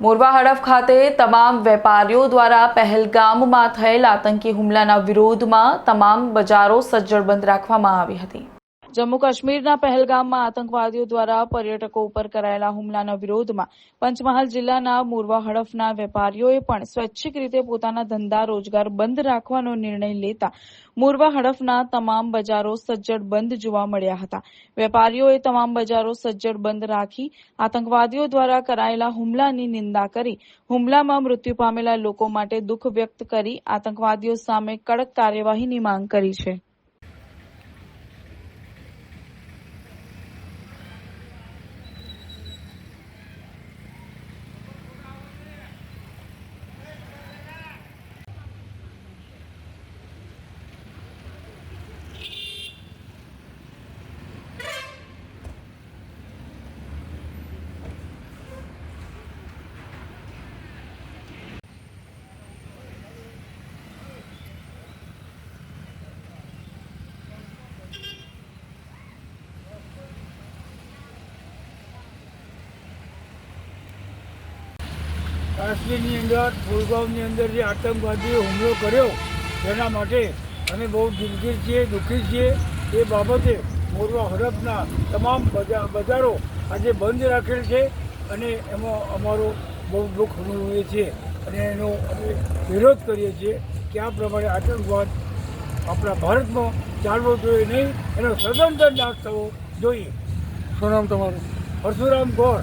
મોરવા હડફ ખાતે તમામ વેપારીઓ દ્વારા પહેલગામમાં થયેલ આતંકી હુમલાના વિરોધમાં તમામ બજારો સજ્જડ બંધ રાખવામાં આવી હતી. જમ્મુ કાશ્મીરના પહેલગામમાં આતંકવાદીઓ દ્વારા પર્યટકો ઉપર કરાયેલા હુમલાના વિરોધમાં પંચમહાલ જિલ્લાના મોરવા હડફના વેપારીઓએ પણ સ્વૈચ્છિક રીતે પોતાના ધંધા રોજગાર બંધ રાખવાનો નિર્ણય લેતા મોરવા હડફના તમામ બજારો સજ્જડ બંધ જોવા મળ્યા હતા. વેપારીઓએ તમામ બજારો સજ્જડ બંધ રાખી આતંકવાદીઓ દ્વારા કરાયેલા હુમલાની નિંદા કરી, હુમલામાં મૃત્યુ પામેલા લોકો માટે દુઃખ વ્યક્ત કરી આતંકવાદીઓ સામે કડક કાર્યવાહીની માંગ કરી છે. કાશ્મીરની અંદર ગુરગાંવની અંદર જે આતંકવાદીઓ હુમલો કર્યો તેના માટે અમે બહુ દિલગીર છીએ દુઃખી છીએ. એ બાબતે મોરવા હડપના તમામ બજારો આજે બંધ રાખેલ છે અને એમાં અમારો બહુ દુઃખ અનુભવીએ છીએ અને એનો અમે વિરોધ કરીએ છીએ કે આ પ્રમાણે આતંકવાદ આપણા ભારતમાં ચાલવો જોઈએ નહીં એનો સદંતર નાશ થવો જોઈએ. શું નામ તમારું? પરશુરામ ગોળ